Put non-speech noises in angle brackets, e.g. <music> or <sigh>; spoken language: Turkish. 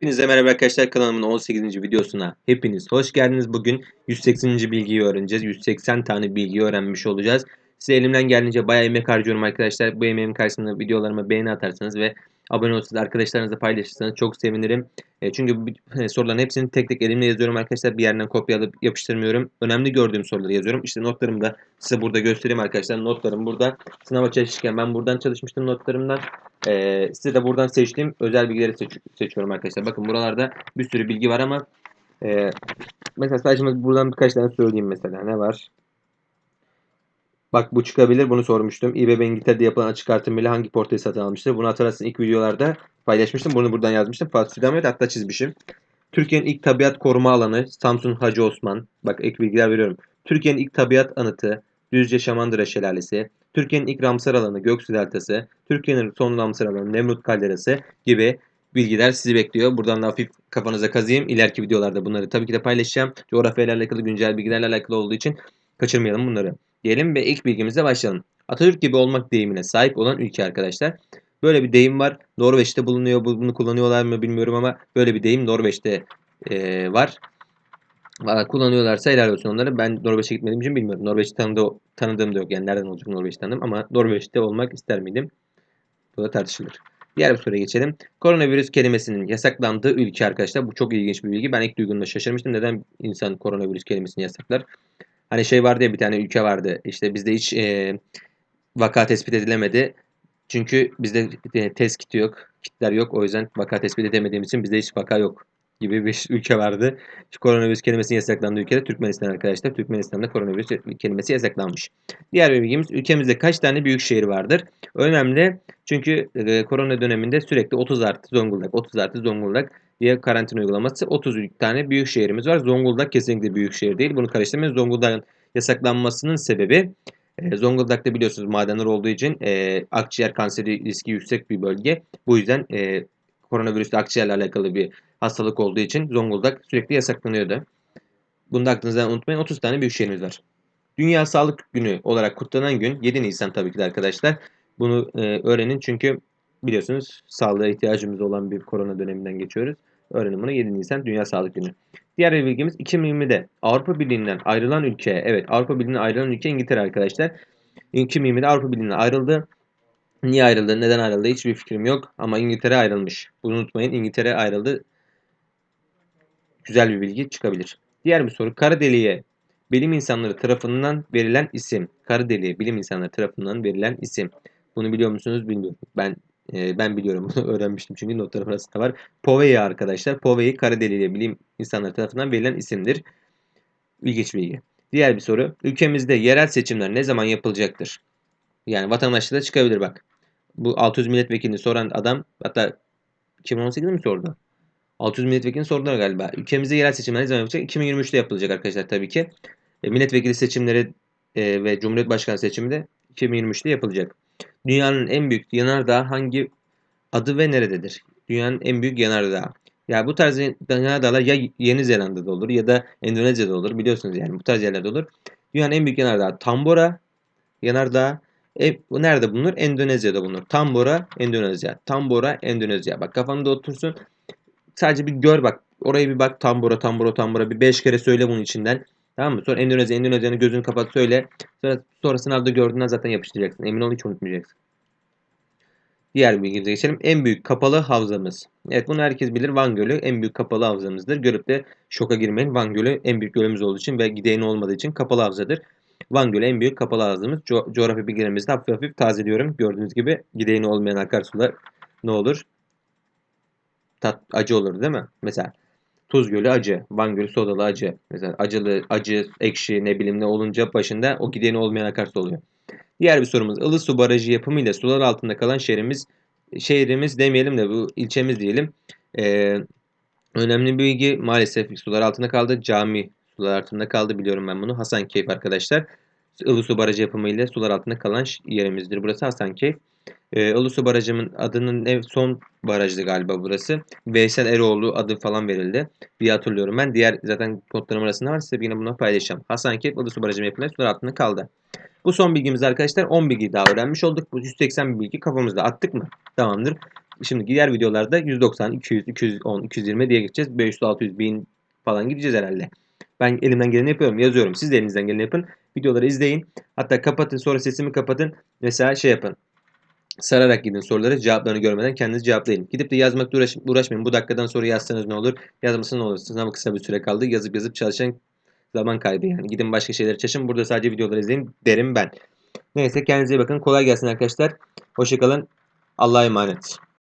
Hepinize merhaba arkadaşlar kanalımın 18. videosuna hepiniz hoş geldiniz. Bugün 180. bilgiyi öğreneceğiz. 180 tane bilgi öğrenmiş olacağız. Size elimden geldiğince bayağı emek harcıyorum arkadaşlar. Bu emeğim karşısında videolarıma beğeni atarsanız ve abone olursanız arkadaşlarınızla paylaşırsanız çok sevinirim. E, çünkü <laughs> soruların hepsini tek tek elimle yazıyorum arkadaşlar. Bir yerden kopyalayıp yapıştırmıyorum. Önemli gördüğüm soruları yazıyorum. İşte notlarımı da size burada göstereyim arkadaşlar. Notlarım burada. Sınava çalışırken ben buradan çalışmıştım notlarımdan. E, size de buradan seçtiğim özel bilgileri seç seçiyorum arkadaşlar. Bakın buralarda bir sürü bilgi var ama e, mesela sadece buradan birkaç tane söyleyeyim mesela. Ne var? Bak bu çıkabilir. Bunu sormuştum. İBB İngiltere'de yapılan açık artırmayla hangi portayı satın almıştır? Bunu hatırlarsın ilk videolarda paylaşmıştım. Bunu buradan yazmıştım. Fatih Sultan hatta çizmişim. Türkiye'nin ilk tabiat koruma alanı Samsun Hacı Osman. Bak ek bilgiler veriyorum. Türkiye'nin ilk tabiat anıtı Düzce Şamandıra Şelalesi. Türkiye'nin ilk Ramsar alanı Göksu Deltası. Türkiye'nin son Ramsar alanı Nemrut Kalderası gibi bilgiler sizi bekliyor. Buradan da hafif kafanıza kazıyım. İleriki videolarda bunları tabii ki de paylaşacağım. Coğrafyayla alakalı güncel bilgilerle alakalı olduğu için kaçırmayalım bunları diyelim ve ilk bilgimize başlayalım. Atatürk gibi olmak deyimine sahip olan ülke arkadaşlar. Böyle bir deyim var. Norveç'te bulunuyor. Bunu kullanıyorlar mı bilmiyorum ama böyle bir deyim Norveç'te e, var. Valla kullanıyorlarsa helal olsun onları. Ben Norveç'e gitmediğim için bilmiyorum. Norveç'i tanıdı, tanıdığım da yok. Yani nereden olacak Norveç'i tanıdım ama Norveç'te olmak ister miydim? Bu da tartışılır. Diğer bir soruya geçelim. Koronavirüs kelimesinin yasaklandığı ülke arkadaşlar. Bu çok ilginç bir bilgi. Ben ilk duyduğumda şaşırmıştım. Neden insan koronavirüs kelimesini yasaklar? Hani şey vardı ya bir tane ülke vardı. İşte bizde hiç e, vaka tespit edilemedi. Çünkü bizde e, test kiti yok. Kitler yok. O yüzden vaka tespit edemediğimiz için bizde hiç vaka yok gibi bir <laughs> ülke vardı. Şu koronavirüs kelimesinin yasaklandığı ülkede Türkmenistan arkadaşlar. Türkmenistan'da koronavirüs kelimesi yasaklanmış. Diğer bir bilgimiz ülkemizde kaç tane büyük şehir vardır? Önemli çünkü e, korona döneminde sürekli 30 artı Zonguldak, 30 artı Zonguldak diye karantina uygulaması 30 tane büyük şehrimiz var. Zonguldak kesinlikle büyük şehir değil. Bunu karıştırmayın. Zonguldak'ın yasaklanmasının sebebi e, Zonguldak'ta biliyorsunuz madenler olduğu için e, akciğer kanseri riski yüksek bir bölge. Bu yüzden e, koronavirüsle akciğerle alakalı bir hastalık olduğu için Zonguldak sürekli yasaklanıyordu. Bunu da aklınızdan unutmayın. 30 tane büyük şehrimiz var. Dünya Sağlık Günü olarak kutlanan gün 7 Nisan tabii ki de arkadaşlar. Bunu e, öğrenin çünkü biliyorsunuz sağlığa ihtiyacımız olan bir korona döneminden geçiyoruz. Öğrenin bunu 7 Nisan Dünya Sağlık Günü. Diğer bir bilgimiz 2020'de Avrupa Birliği'nden ayrılan ülke, evet Avrupa Birliği'nden ayrılan ülke İngiltere arkadaşlar. 2020'de Avrupa Birliği'nden ayrıldı. Niye ayrıldı, neden ayrıldı hiçbir fikrim yok. Ama İngiltere ayrılmış. Bunu unutmayın İngiltere ayrıldı. Güzel bir bilgi çıkabilir. Diğer bir soru. Kara deliğe bilim insanları tarafından verilen isim. Kara deliğe bilim insanları tarafından verilen isim. Bunu biliyor musunuz bilmiyorum. Ben e, ben biliyorum bunu <laughs> öğrenmiştim çünkü notlarım arasında var. Povey arkadaşlar. Povey kara deliğe bilim insanları tarafından verilen isimdir. İlginç bilgi. Diğer bir soru. Ülkemizde yerel seçimler ne zaman yapılacaktır? Yani vatandaşlığa çıkabilir bak. Bu 600 milletvekilini soran adam hatta 2018'de mi sordu? 600 milletvekilini sordular galiba. Ülkemizde yerel seçimler ne zaman yapılacak? 2023'te yapılacak arkadaşlar tabii ki. E, milletvekili seçimleri e, ve Cumhuriyet Başkanı seçimi de 2023'te yapılacak. Dünyanın en büyük yanardağı hangi adı ve nerededir? Dünyanın en büyük yanardağı. Ya bu tarz yanardağlar ya Yeni Zelanda'da olur ya da Endonezya'da olur. Biliyorsunuz yani bu tarz yerlerde olur. Dünyanın en büyük yanardağı Tambora yanardağı. E, bu nerede bulunur? Endonezya'da bulunur. Tambora, Endonezya. Tambora, Endonezya. Bak kafanda otursun. Sadece bir gör bak. Oraya bir bak. Tambora, Tambora, Tambora. Bir beş kere söyle bunun içinden. Tamam mı? Sonra Endonezya, Endonezya'nın gözünü kapat söyle. Sonra, sonra sınavda gördüğünden zaten yapıştıracaksın. Emin ol hiç unutmayacaksın. Diğer bilgimize geçelim. En büyük kapalı havzamız. Evet bunu herkes bilir. Van Gölü en büyük kapalı havzamızdır. Görüp de şoka girmeyin. Van Gölü en büyük gölümüz olduğu için ve gideyini olmadığı için kapalı havzadır. Van Gölü en büyük kapalı havzamız. Co coğrafya bilgilerimizi hafif hafif tazeliyorum. Gördüğünüz gibi gideyini olmayan akarsular ne olur? Tat, acı olur değil mi? Mesela Tuz Gölü acı, Van Gölü sodalı acı. Mesela acılı, acı, ekşi ne bileyim ne olunca başında o gideni olmayan akarsu oluyor. Diğer bir sorumuz Ilısu Barajı yapımıyla sular altında kalan şehrimiz şehrimiz demeyelim de bu ilçemiz diyelim. Ee, önemli bir bilgi maalesef sular altında kaldı. Cami sular altında kaldı biliyorum ben bunu. Hasankeyf arkadaşlar. Ilısu Barajı yapımıyla sular altında kalan yerimizdir. Burası Hasankeyf. E, Ulusu Barajı'nın adının ev son barajdı galiba burası. Veysel Eroğlu adı falan verildi diye hatırlıyorum ben. Diğer zaten kodlarım arasında var. Size yine bunu paylaşacağım. Hasankeyf Ulusu Barajı yapımıyla sular altında kaldı. Bu son bilgimiz arkadaşlar 10 bilgi daha öğrenmiş olduk. Bu 180 bilgi kafamızda attık mı? Tamamdır. Şimdi diğer videolarda 190, 200, 210, 220 diye geçeceğiz. 500, 600, 1000 falan gideceğiz herhalde. Ben elimden geleni yapıyorum. Yazıyorum. Siz de elinizden geleni yapın. Videoları izleyin. Hatta kapatın sonra sesimi kapatın. Mesela şey yapın. Sararak gidin soruları cevaplarını görmeden kendiniz cevaplayın. Gidip de yazmakla uğraş, uğraşmayın. Bu dakikadan sonra yazsanız ne olur? Yazması ne olur? Sınava kısa bir süre kaldı. Yazıp yazıp çalışan zaman kaybı yani. Gidin başka şeyler çalışın. Burada sadece videoları izleyin derim ben. Neyse kendinize bakın. Kolay gelsin arkadaşlar. Hoşçakalın. Allah'a emanet.